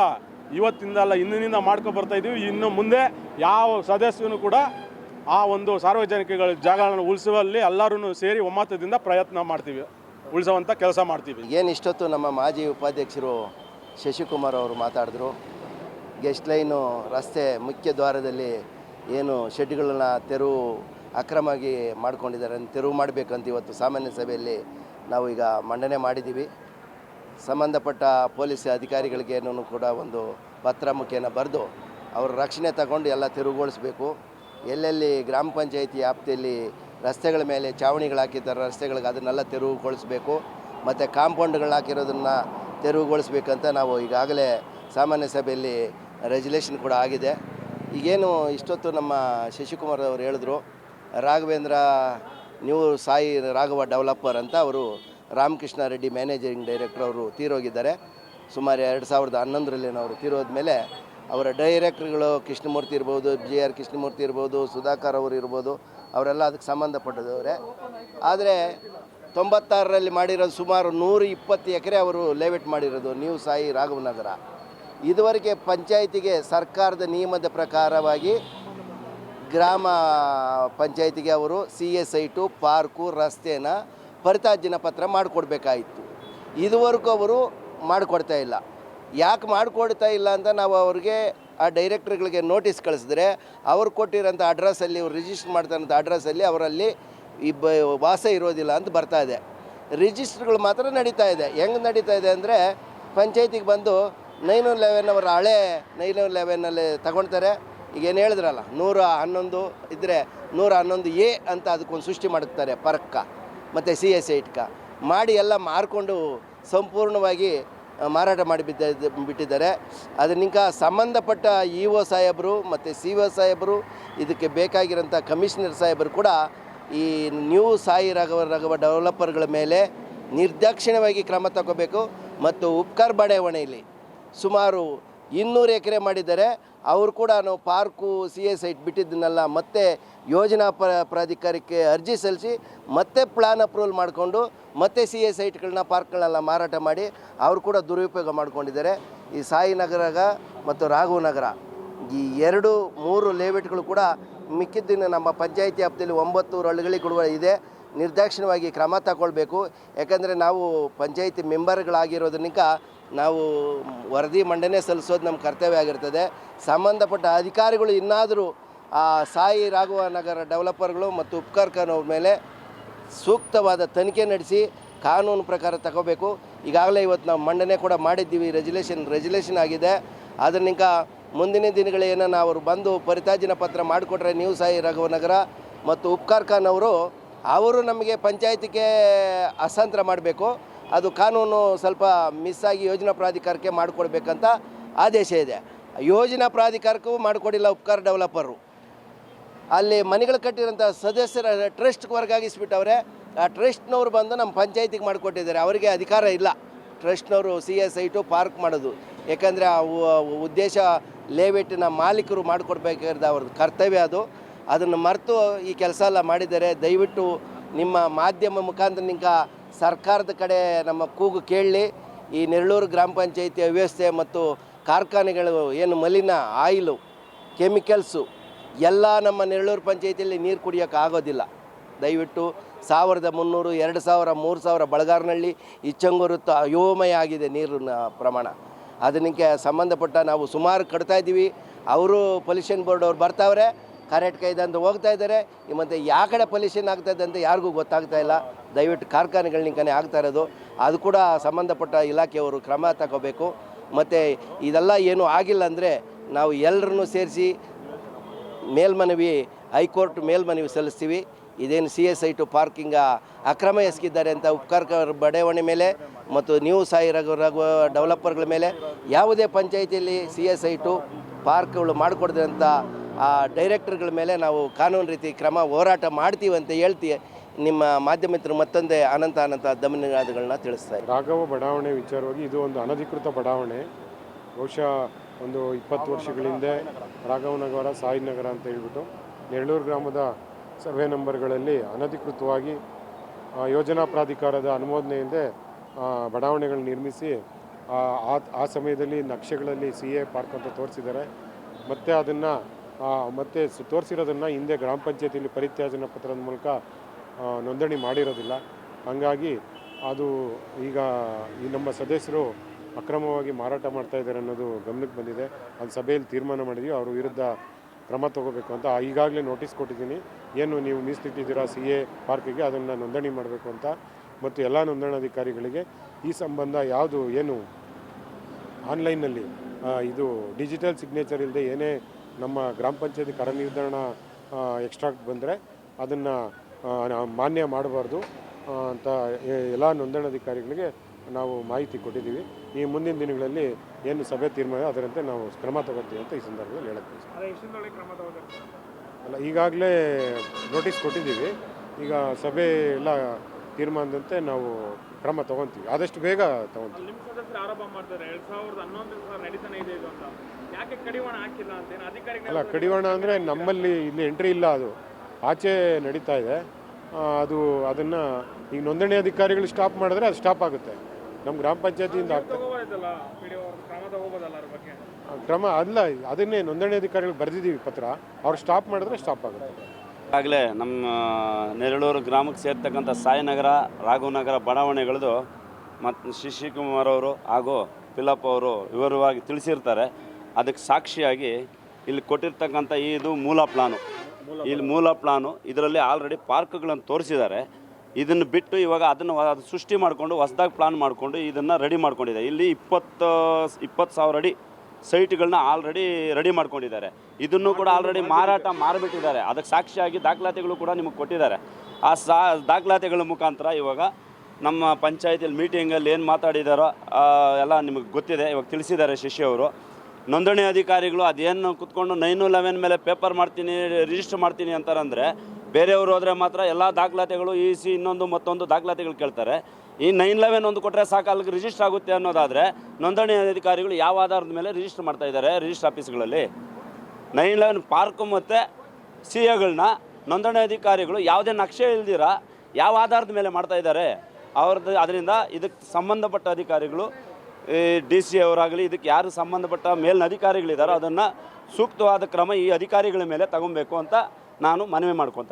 ಇವತ್ತಿಂದ ಅಲ್ಲ ಇಂದಿನಿಂದ ಮಾಡ್ಕೊ ಇದ್ದೀವಿ ಇನ್ನು ಮುಂದೆ ಯಾವ ಸದಸ್ಯನು ಕೂಡ ಆ ಒಂದು ಸಾರ್ವಜನಿಕಗಳ ಜಾಗಗಳನ್ನು ಉಳಿಸುವಲ್ಲಿ ಎಲ್ಲರೂ ಸೇರಿ ಒಮ್ಮತದಿಂದ ಪ್ರಯತ್ನ ಮಾಡ್ತೀವಿ. ಉಳಿಸುವಂಥ ಕೆಲಸ ಮಾಡ್ತೀವಿ. ಏನು ಇಷ್ಟೊತ್ತು ನಮ್ಮ ಮಾಜಿ ಉಪಾಧ್ಯಕ್ಷರು ಶಶಿಕುಮಾರ್ ಅವರು ಮಾತಾಡಿದ್ರು. ಗೆಸ್ಟ್ ಲೈನು ರಸ್ತೆ ಮುಖ್ಯ ದ್ವಾರದಲ್ಲಿ ಏನು ಶೆಡ್ಗಳನ್ನ ತೆರವು ಅಕ್ರಮವಾಗಿ ಮಾಡ್ಕೊಂಡಿದ್ದಾರೆ ತೆರವು ಮಾಡಬೇಕಂತ ಇವತ್ತು ಸಾಮಾನ್ಯ ಸಭೆಯಲ್ಲಿ ನಾವು ಈಗ ಮಂಡನೆ ಮಾಡಿದ್ದೀವಿ. ಸಂಬಂಧಪಟ್ಟ ಪೊಲೀಸ್ ಅಧಿಕಾರಿಗಳಿಗೇನೂ ಕೂಡ ಒಂದು ಪತ್ರ ಮುಖೇನ ಬರೆದು ಅವರ ರಕ್ಷಣೆ ತಗೊಂಡು ಎಲ್ಲ ತಿರುಗೊಳಿಸಬೇಕು. ಎಲ್ಲೆಲ್ಲಿ ಗ್ರಾಮ ಪಂಚಾಯಿತಿ ವ್ಯಾಪ್ತಿಯಲ್ಲಿ ರಸ್ತೆಗಳ ಮೇಲೆ ಚಾವಣಿಗಳು ಹಾಕಿದ್ದಾರೆ, ರಸ್ತೆಗಳಿಗೆ ಅದನ್ನೆಲ್ಲ ತೆರವುಗೊಳಿಸಬೇಕು ಮತ್ತು ಕಾಂಪೌಂಡ್ಗಳನ್ನ ಹಾಕಿರೋದನ್ನು ತೆರವುಗೊಳಿಸ್ಬೇಕಂತ ನಾವು ಈಗಾಗಲೇ ಸಾಮಾನ್ಯ ಸಭೆಯಲ್ಲಿ ರೆಜುಲೇಷನ್ ಕೂಡ ಆಗಿದೆ. ಈಗೇನು ಇಷ್ಟೊತ್ತು ನಮ್ಮ ಶಶಿಕುಮಾರ್ ಅವರು ಹೇಳಿದ್ರು, ರಾಘವೇಂದ್ರ ನ್ಯೂ ಸಾಯಿ ರಾಘವ ಡೆವಲಪರ್ ಅಂತ ಅವರು ರಾಮಕೃಷ್ಣ ರೆಡ್ಡಿ ಮ್ಯಾನೇಜಿಂಗ್ ಡೈರೆಕ್ಟರ್ ಅವರು ತೀರೋಗಿದ್ದಾರೆ. ಸುಮಾರು ಎರಡು ಸಾವಿರದ ಹನ್ನೊಂದರಲ್ಲಿ ಅವರು ತೀರೋದ ಮೇಲೆ ಅವರ ಡೈರೆಕ್ಟ್ರ್ಗಳು ಕೃಷ್ಣಮೂರ್ತಿ ಇರ್ಬೋದು, ಜಿ ಆರ್ ಕೃಷ್ಣಮೂರ್ತಿ ಇರ್ಬೋದು, ಸುಧಾಕರ್ ಅವರು ಇರ್ಬೋದು, ಅವರೆಲ್ಲ ಅದಕ್ಕೆ ಸಂಬಂಧಪಟ್ಟದವರೇ. ಆದರೆ ತೊಂಬತ್ತಾರರಲ್ಲಿ ಮಾಡಿರೋದು ಸುಮಾರು ನೂರು ಇಪ್ಪತ್ತು ಎಕರೆ ಅವರು ಲೇಔಟ್ ಮಾಡಿರೋದು ನ್ಯೂ ಸಾಯಿ ರಾಘವನಗರ. ಇದುವರೆಗೆ ಪಂಚಾಯಿತಿಗೆ ಸರ್ಕಾರದ ನಿಯಮದ ಪ್ರಕಾರವಾಗಿ ಗ್ರಾಮ ಪಂಚಾಯಿತಿಗೆ ಅವರು ಸಿ ಎಸ್ ಐಟು ಪಾರ್ಕು, ರಸ್ತೆನ ಪರಿತಾಜ್ಯನ ಪತ್ರ ಮಾಡಿಕೊಡ್ಬೇಕಾಯಿತು. ಇದುವರೆಗೂ ಅವರು ಮಾಡಿಕೊಡ್ತಾ ಇಲ್ಲ. ಯಾಕೆ ಮಾಡಿಕೊಡ್ತಾ ಇಲ್ಲ ಅಂತ ನಾವು ಅವ್ರಿಗೆ ಆ ಡೈರೆಕ್ಟ್ರ್ಗಳಿಗೆ ನೋಟಿಸ್ ಕಳಿಸಿದ್ರೆ ಅವ್ರು ಕೊಟ್ಟಿರೋಂಥ ಅಡ್ರೆಸ್ಸಲ್ಲಿ ಅವ್ರು ರಿಜಿಸ್ಟರ್ ಮಾಡ್ತಾರಂಥ ಅಡ್ರೆಸ್ಸಲ್ಲಿ ಅವರಲ್ಲಿ ಇಬ್ಬ ವಾಸ ಇರೋದಿಲ್ಲ ಅಂತ ಬರ್ತಾ ಇದೆ. ರಿಜಿಸ್ಟ್ರ್ಗಳು ಮಾತ್ರ ನಡೀತಾ ಇದೆ. ಹೆಂಗೆ ನಡೀತಾ ಇದೆ ಅಂದರೆ ಪಂಚಾಯತಿಗೆ ಬಂದು ನೈನ್ ಲೆವೆನ್ ಅವರ ಹಳೆ ನೈನ್ ಲೆವೆನಲ್ಲಿ ತಗೊಳ್ತಾರೆ. ಈಗ ಏನು ಹೇಳಿದ್ರಲ್ಲ, ನೂರ ಹನ್ನೊಂದು ಇದ್ದರೆ ನೂರ ಹನ್ನೊಂದು ಎ ಅಂತ ಅದಕ್ಕೊಂದು ಸೃಷ್ಟಿ ಮಾಡುತ್ತಾರೆ ಪರ್ಕ ಮತ್ತು ಸಿ ಎಸ್ ಐಟ್ಕ ಮಾಡಿ ಎಲ್ಲ ಮಾರ್ಕೊಂಡು ಸಂಪೂರ್ಣವಾಗಿ ಮಾರಾಟ ಮಾಡಿ ಬಿದ್ದ ಬಿಟ್ಟಿದ್ದಾರೆ ಅದನ್ನಿಂಕ ಸಂಬಂಧಪಟ್ಟ ಇ ಒ ಸಾಹೇಬರು ಮತ್ತು ಸಿ ಒ ಸಾಹೇಬರು, ಇದಕ್ಕೆ ಬೇಕಾಗಿರೋಂಥ ಕಮಿಷನರ್ ಸಾಹೇಬರು ಕೂಡ ಈ ನ್ಯೂ ಸಾಯಿ ರಘವ ರಘವ ಡೆವಲಪರ್ಗಳ ಮೇಲೆ ನಿರ್ದಾಕ್ಷಿಣ್ಯವಾಗಿ ಕ್ರಮ ತಗೋಬೇಕು ಮತ್ತು ಉಪ್ಕಾರ್ ಬಡಾವಣೆಯಲ್ಲಿ ಸುಮಾರು ಇನ್ನೂರು ಎಕರೆ ಮಾಡಿದ್ದಾರೆ. ಅವರು ಕೂಡ ನಾವು ಪಾರ್ಕು, ಸಿ ಎ ಸೈಟ್ ಬಿಟ್ಟಿದ್ದನ್ನೆಲ್ಲ ಮತ್ತೆ ಯೋಜನಾ ಪ್ರ ಪ್ರಾಧಿಕಾರಕ್ಕೆ ಅರ್ಜಿ ಸಲ್ಲಿಸಿ ಮತ್ತೆ ಪ್ಲಾನ್ ಅಪ್ರೂವಲ್ ಮಾಡಿಕೊಂಡು ಮತ್ತೆ ಸಿ ಎ ಸೈಟ್ಗಳನ್ನ, ಪಾರ್ಕ್ಗಳನ್ನೆಲ್ಲ ಮಾರಾಟ ಮಾಡಿ ಅವರು ಕೂಡ ದುರುಪಯೋಗ ಮಾಡ್ಕೊಂಡಿದ್ದಾರೆ. ಈ ಸಾಯಿ ನಗರಗ ಮತ್ತು ರಾಘವ ನಗರ ಈ ಎರಡು, ಮೂರು ಲೇಔಟ್ಗಳು ಕೂಡ ಮಿಕ್ಕಿದ್ದಿನ ನಮ್ಮ ಪಂಚಾಯಿತಿ ವ್ಯಾಪ್ತಿಯಲ್ಲಿ ಒಂಬತ್ತು ಹಳ್ಳಿಗಳು ಇದೆ. ನಿರ್ದಾಕ್ಷಿಣ್ಯವಾಗಿ ಕ್ರಮ ತಗೊಳ್ಬೇಕು. ಯಾಕಂದರೆ ನಾವು ಪಂಚಾಯಿತಿ ಮೆಂಬರ್ಗಳಾಗಿರೋದನ್ನ ನಾವು ವರದಿ ಮಂಡನೆ ಸಲ್ಲಿಸೋದು ನಮ್ಮ ಕರ್ತವ್ಯ ಆಗಿರ್ತದೆ. ಸಂಬಂಧಪಟ್ಟ ಅಧಿಕಾರಿಗಳು ಇನ್ನಾದರೂ ಆ ಸಾಯಿ ರಾಘವ ನಗರ ಡೆವಲಪರ್ಗಳು ಮತ್ತು ಉಪಕರ್ಕನವ್ರ ಮೇಲೆ ಸೂಕ್ತವಾದ ತನಿಖೆ ನಡೆಸಿ ಕಾನೂನು ಪ್ರಕಾರ ತಗೋಬೇಕು. ಈಗಾಗಲೇ ಇವತ್ತು ನಾವು ಮಂಡನೆ ಕೂಡ ಮಾಡಿದ್ದೀವಿ. ರೆಜುಲೇಷನ್ ರೆಜುಲೇಷನ್ ಆಗಿದೆ. ಅದನ್ನಿಂಕ ಮುಂದಿನ ದಿನಗಳೇನ ಅವರು ಬಂದು ಪರಿತಾಜಿನ ಪತ್ರ ಮಾಡಿಕೊಟ್ರೆ ನೀವು ಸಾಯಿ ರಾಘವ ನಗರ ಮತ್ತು ಉಪ್ಕಾರ್ ಖಾನ್ ಅವರು ಅವರು ನಮಗೆ ಪಂಚಾಯತಿಗೆ ಅಸಂತ್ರ ಮಾಡಬೇಕು. ಅದು ಕಾನೂನು ಸ್ವಲ್ಪ ಮಿಸ್ ಆಗಿ ಯೋಜನಾ ಪ್ರಾಧಿಕಾರಕ್ಕೆ ಮಾಡಿಕೊಡ್ಬೇಕಂತ ಆದೇಶ ಇದೆ. ಯೋಜನಾ ಪ್ರಾಧಿಕಾರಕ್ಕೂ ಮಾಡಿಕೊಡಿಲ್ಲ ಉಪಕಾರ ಡೆವಲಪರು. ಅಲ್ಲಿ ಮನೆಗಳು ಕಟ್ಟಿರೋಂಥ ಸದಸ್ಯರ ಟ್ರಸ್ಟ್ ವರ್ಗಾಗಿಸ್ಬಿಟ್ಟವ್ರೆ, ಆ ಟ್ರಸ್ಟ್ನವ್ರು ಬಂದು ನಮ್ಮ ಪಂಚಾಯತಿಗೆ ಮಾಡಿಕೊಟ್ಟಿದ್ದಾರೆ. ಅವರಿಗೆ ಅಧಿಕಾರ ಇಲ್ಲ. ಟ್ರಸ್ಟ್ನವರು ಸಿ ಎಸ್ ಟು ಪಾರ್ಕ್ ಮಾಡೋದು. ಯಾಕಂದರೆ ಆ ಉದ್ದೇಶ ಲೇಔಟಿನ ಮಾಲೀಕರು ಮಾಡಿಕೊಡ್ಬೇಕಿರೋದು ಅವ್ರದ್ದು ಕರ್ತವ್ಯ ಅದು. ಅದನ್ನು ಮರೆತು ಈ ಕೆಲಸ ಎಲ್ಲ ಮಾಡಿದ್ದಾರೆ ದಯವಿಟ್ಟು ನಿಮ್ಮ ಮಾಧ್ಯಮ ಮುಖಾಂತರ ನಿಂಕ ಸರ್ಕಾರದ ಕಡೆ ನಮ್ಮ ಕೂಗು ಕೇಳಲಿ. ಈ ನೆರಳೂರು ಗ್ರಾಮ ಪಂಚಾಯಿತಿ ವ್ಯವಸ್ಥೆ ಮತ್ತು ಕಾರ್ಖಾನೆಗಳು ಏನು ಮಲಿನ ಆಯಿಲು, ಕೆಮಿಕಲ್ಸು, ಎಲ್ಲ ನಮ್ಮ ನೆರಳೂರು ಪಂಚಾಯಿತಿಯಲ್ಲಿ ನೀರು ಕುಡಿಯೋಕೆ ಆಗೋದಿಲ್ಲ. ದಯವಿಟ್ಟು ಸಾವಿರದ ಮುನ್ನೂರು, ಎರಡು ಸಾವಿರ, ಮೂರು ಸಾವಿರ ಬಳಗಾರನಹಳ್ಳಿ, ಇಚ್ಚಂಗೂರು ಅಯೋಮಯ ಆಗಿದೆ ನೀರಿನ ಪ್ರಮಾಣ. ಅದಕ್ಕೆ ಸಂಬಂಧಪಟ್ಟ ನಾವು ಸುಮಾರು ಕಟ್ತಾ ಇದ್ದೀವಿ. ಅವರು ಪೊಲ್ಯೂಷನ್ ಬೋರ್ಡ್ ಅವ್ರು ಬರ್ತಾವ್ರೆ. ಕರೆಕ್ಟ್ ಅಂತ ಹೋಗ್ತಾ ಇದ್ದಾರೆ. ಮತ್ತು ಯಾವ ಕಡೆ ಪೊಲ್ಯೂಷನ್ ಆಗ್ತಾ ಇದೆ ಅಂತ ಯಾರಿಗೂ ಗೊತ್ತಾಗ್ತಾ ಇಲ್ಲ. ದಯವಿಟ್ಟು ಕಾರ್ಖಾನೆಗಳ ನಿಂಕನೇ ಆಗ್ತಾ ಇರೋದು. ಅದು ಕೂಡ ಸಂಬಂಧಪಟ್ಟ ಇಲಾಖೆಯವರು ಕ್ರಮ ತಗೋಬೇಕು. ಮತ್ತು ಇದೆಲ್ಲ ಏನೂ ಆಗಿಲ್ಲ ಅಂದರೆ ನಾವು ಎಲ್ಲರನ್ನೂ ಸೇರಿಸಿ ಮೇಲ್ಮನವಿ, ಹೈಕೋರ್ಟ್ ಮೇಲ್ಮನವಿ ಸಲ್ಲಿಸ್ತೀವಿ. ಇದೇನು C S I to parking ಅಕ್ರಮ ಎಸಗಿದ್ದಾರೆ ಅಂತ ಉಪ್ಕಾರ ಬಡಾವಣೆ ಮೇಲೆ ಮತ್ತು ನ್ಯೂ ಸಾಯಿ ರಘು ರಘು ಡೆವಲಪರ್ಗಳ ಮೇಲೆ ಯಾವುದೇ ಪಂಚಾಯಿತಿಯಲ್ಲಿ ಸಿ ಎಸ್ ಐ ಟು ಪಾರ್ಕ್ಗಳು ಮಾಡಿಕೊಡ್ದಂಥ ಆ ಡೈರೆಕ್ಟರ್ಗಳ ಮೇಲೆ ನಾವು ಕಾನೂನು ರೀತಿ ಕ್ರಮ ಹೋರಾಟ ಮಾಡ್ತೀವಿ ಅಂತ ಹೇಳ್ತಿ ನಿಮ್ಮ ಮಾಧ್ಯಮಿತರು ಮತ್ತೊಂದೇ ಅನಂತ ಅನಂತ ಧನ್ಯವಾದಗಳನ್ನ ತಿಳಿಸ್ತಾ ಇದೆ ರಾಘವ ಬಡಾವಣೆ ವಿಚಾರವಾಗಿ ಇದು ಒಂದು ಅನಧಿಕೃತ ಬಡಾವಣೆ. ಬಹುಶಃ ಒಂದು ಇಪ್ಪತ್ತು ವರ್ಷಗಳ ಹಿಂದೆ ರಾಘವನಗರ ಸಾಯಿನಗರ ಅಂತ ಹೇಳ್ಬಿಟ್ಟು ನೆರಳೂರು ಗ್ರಾಮದ ಸರ್ವೆ ನಂಬರ್ಗಳಲ್ಲಿ ಅನಧಿಕೃತವಾಗಿ ಯೋಜನಾ ಪ್ರಾಧಿಕಾರದ ಅನುಮೋದನೆಯಿಂದ ಬಡಾವಣೆಗಳನ್ನ ನಿರ್ಮಿಸಿ, ಆ ಆ ಸಮಯದಲ್ಲಿ ನಕ್ಷೆಗಳಲ್ಲಿ ಸಿ ಎ ಪಾರ್ಕ್ ಅಂತ ತೋರಿಸಿದ್ದಾರೆ. ಮತ್ತು ಅದನ್ನು ಮತ್ತು ತೋರಿಸಿರೋದನ್ನು ಹಿಂದೆ ಗ್ರಾಮ ಪಂಚಾಯತಿಯಲ್ಲಿ ಪರಿತ್ಯಾಜನ ಪತ್ರದ ಮೂಲಕ ನೋಂದಣಿ ಮಾಡಿರೋದಿಲ್ಲ. ಹಾಗಾಗಿ ಅದು ಈಗ ಈ ನಮ್ಮ ಸದಸ್ಯರು ಅಕ್ರಮವಾಗಿ ಮಾರಾಟ ಮಾಡ್ತಾ ಇದ್ದಾರೆ ಅನ್ನೋದು ಗಮನಕ್ಕೆ ಬಂದಿದೆ. ಅದು ಸಭೆಯಲ್ಲಿ ತೀರ್ಮಾನ ಮಾಡಿದ್ವಿ. ಅವ್ರ ವಿರುದ್ಧ ಕ್ರಮ ತಗೋಬೇಕು ಅಂತ ಈಗಾಗಲೇ ನೋಟಿಸ್ ಕೊಟ್ಟಿದ್ದೀನಿ. ಏನು ನೀವು ಮೀಸಲಿಟ್ಟಿದ್ದೀರಾ ಸಿ ಎ ಪಾರ್ಕಿಗೆ, ಅದನ್ನು ನೋಂದಣಿ ಮಾಡಬೇಕು ಅಂತ. ಮತ್ತು ಎಲ್ಲ ನೋಂದಣಾಧಿಕಾರಿಗಳಿಗೆ ಈ ಸಂಬಂಧ ಯಾವುದು ಏನು ಆನ್ಲೈನ್ನಲ್ಲಿ ಇದು ಡಿಜಿಟಲ್ ಸಿಗ್ನೇಚರ್ ಇಲ್ಲದೆ ಏನೇ ನಮ್ಮ ಗ್ರಾಮ ಪಂಚಾಯತಿ ಕಾರ್ಯನಿರ್ವಹಣಾ ಎಕ್ಸ್ಟ್ರಾಕ್ಟ್ ಬಂದರೆ ಅದನ್ನು ಮಾನ್ಯ ಮಾಡಬಾರ್ದು ಅಂತ ಎಲ್ಲ ನೋಂದಣಾಧಿಕಾರಿಗಳಿಗೆ ನಾವು ಮಾಹಿತಿ ಕೊಟ್ಟಿದ್ದೀವಿ. ಈ ಮುಂದಿನ ದಿನಗಳಲ್ಲಿ ಏನು ಸಭೆ ತೀರ್ಮಾನ ಅದರಂತೆ ನಾವು ಕ್ರಮ ತಗೊಳ್ತೀವಿ ಅಂತ ಈ ಸಂದರ್ಭದಲ್ಲಿ ಹೇಳಕ್ಕೆ. ಅಲ್ಲ ಈಗಾಗಲೇ ನೋಟಿಸ್ ಕೊಟ್ಟಿದ್ದೀವಿ. ಈಗ ಸಭೆ ಎಲ್ಲ ತೀರ್ಮಾನದಂತೆ ನಾವು ಕ್ರಮ ತಗೊತೀವಿ. ಆದಷ್ಟು ಬೇಗ ತಗೊತೀವಿ. ಅಲ್ಲ ಕಡಿವಾಣ ಅಂದರೆ ನಮ್ಮಲ್ಲಿ ಇಲ್ಲಿ ಎಂಟ್ರಿ ಇಲ್ಲ ಅದು. ಆಚೆ ನಡೀತಾ ಇದೆ. ಅದು ಅದನ್ನು ಈಗ ನೋಂದಣಿ ಅಧಿಕಾರಿಗಳು ಸ್ಟಾಪ್ ಮಾಡಿದ್ರೆ ಅದು ಸ್ಟಾಪ್ ಆಗುತ್ತೆ. ನಮ್ಮ ಗ್ರಾಮ ಪಂಚಾಯತಿಯಿಂದ ಆಗ್ತದೆ ಕ್ರಮ ಅಲ್ಲ ಅದನ್ನೇ ನೋಂದಣಿ ಅಧಿಕಾರಿಗಳು ಬರೆದಿದ್ದೀವಿ ಪತ್ರ. ಅವ್ರು ಸ್ಟಾಪ್ ಮಾಡಿದ್ರೆ ಸ್ಟಾಪ್ ಆಗುತ್ತೆ. ಆಗಲೇ ನಮ್ಮ ನೆರಳೂರು ಗ್ರಾಮಕ್ಕೆ ಸೇರ್ತಕ್ಕಂಥ ಸಾಯಿನಗರ ರಾಘವನಗರ ಬಡಾವಣೆಗಳದು ಮತ್ತು ಶಿಶಿಕುಮಾರ್ ಅವರು ಹಾಗೂ ಪಿಲ್ಲಪ್ಪ ಅವರು ವಿವರವಾಗಿ ತಿಳಿಸಿರ್ತಾರೆ. ಅದಕ್ಕೆ ಸಾಕ್ಷಿಯಾಗಿ ಇಲ್ಲಿ ಕೊಟ್ಟಿರ್ತಕ್ಕಂಥ ಇದು ಮೂಲ ಪ್ಲಾನು. ಇಲ್ಲಿ ಮೂಲ ಪ್ಲಾನು. ಇದರಲ್ಲಿ ಆಲ್ರೆಡಿ ಪಾರ್ಕ್ಗಳನ್ನು ತೋರಿಸಿದ್ದಾರೆ. ಇದನ್ನು ಬಿಟ್ಟು ಇವಾಗ ಅದನ್ನು ಅದು ಸೃಷ್ಟಿ ಮಾಡಿಕೊಂಡು ಹೊಸ್ದಾಗಿ ಪ್ಲಾನ್ ಮಾಡಿಕೊಂಡು ಇದನ್ನು ರೆಡಿ ಮಾಡ್ಕೊಂಡಿದೆ. ಇಲ್ಲಿ ಇಪ್ಪತ್ತು ಇಪ್ಪತ್ತು ಸಾವಿರ ಅಡಿ ಸೈಟ್ಗಳನ್ನ ಆಲ್ರೆಡಿ ರೆಡಿ ಮಾಡ್ಕೊಂಡಿದ್ದಾರೆ. ಇದನ್ನು ಕೂಡ ಆಲ್ರೆಡಿ ಮಾರಾಟ ಮಾರಿಬಿಟ್ಟಿದ್ದಾರೆ. ಅದಕ್ಕೆ ಸಾಕ್ಷಿಯಾಗಿ ದಾಖಲಾತಿಗಳು ಕೂಡ ನಿಮಗೆ ಕೊಟ್ಟಿದ್ದಾರೆ. ಆ ಸಾ ದಾಖಲಾತಿಗಳ ಮುಖಾಂತರ ಇವಾಗ ನಮ್ಮ ಪಂಚಾಯತಿಯಲ್ಲಿ ಮೀಟಿಂಗಲ್ಲಿ ಏನು ಮಾತಾಡಿದಾರೋ ಎಲ್ಲ ನಿಮಗೆ ಗೊತ್ತಿದೆ. ಇವಾಗ ತಿಳಿಸಿದ್ದಾರೆ ಶಶಿ ಅವರು ನೋಂದಣಿ ಅಧಿಕಾರಿಗಳು ಅದೇನು ಕುತ್ಕೊಂಡು ನೈನು ಲೆವೆನ್ ಮೇಲೆ ಪೇಪರ್ ಮಾಡ್ತೀನಿ ರಿಜಿಸ್ಟರ್ ಮಾಡ್ತೀನಿ ಅಂತಾರಂದರೆ ಬೇರೆಯವರು ಹೋದರೆ ಮಾತ್ರ ಎಲ್ಲ ದಾಖಲಾತಿಗಳು ಇ ಸಿ ಇನ್ನೊಂದು ಮತ್ತೊಂದು ದಾಖಲಾತಿಗಳು ಕೇಳ್ತಾರೆ. ಈ ನೈನ್ ಲೆವೆನ್ ಒಂದು ಕೊಟ್ಟರೆ ಸಾಕು ಅಲ್ಲಿಗೆ ರಿಜಿಸ್ಟರ್ ಆಗುತ್ತೆ ಅನ್ನೋದಾದರೆ ನೋಂದಣಿ ಅಧಿಕಾರಿಗಳು ಯಾವ ಆಧಾರದ ಮೇಲೆ ರಿಜಿಸ್ಟರ್ ಮಾಡ್ತಾ ಇದ್ದಾರೆ ರಿಜಿಸ್ಟರ್ ಆಫೀಸ್ಗಳಲ್ಲಿ ನೈನ್ ಲೆವೆನ್ ಪಾರ್ಕು ಮತ್ತು ಸಿ ಎಗಳನ್ನ ನೋಂದಣಿ ಅಧಿಕಾರಿಗಳು ಯಾವುದೇ ನಕ್ಷೆ ಇಲ್ದಿರ ಯಾವ ಆಧಾರದ ಮೇಲೆ ಮಾಡ್ತಾ ಇದ್ದಾರೆ. ಅವ್ರದ್ದು ಅದರಿಂದ ಇದಕ್ಕೆ ಸಂಬಂಧಪಟ್ಟ ಅಧಿಕಾರಿಗಳು ಡಿ ಸಿ ಅವರಾಗಲಿ, ಇದಕ್ಕೆ ಯಾರು ಸಂಬಂಧಪಟ್ಟ ಮೇಲಿನ ಅಧಿಕಾರಿಗಳಿದ್ದಾರೋ ಅದನ್ನು ಸೂಕ್ತವಾದ ಕ್ರಮ ಈ ಅಧಿಕಾರಿಗಳ ಮೇಲೆ ತಗೊಬೇಕು ಅಂತ ನಾನು ಮನವಿ ಮಾಡ್ಕೊತಾ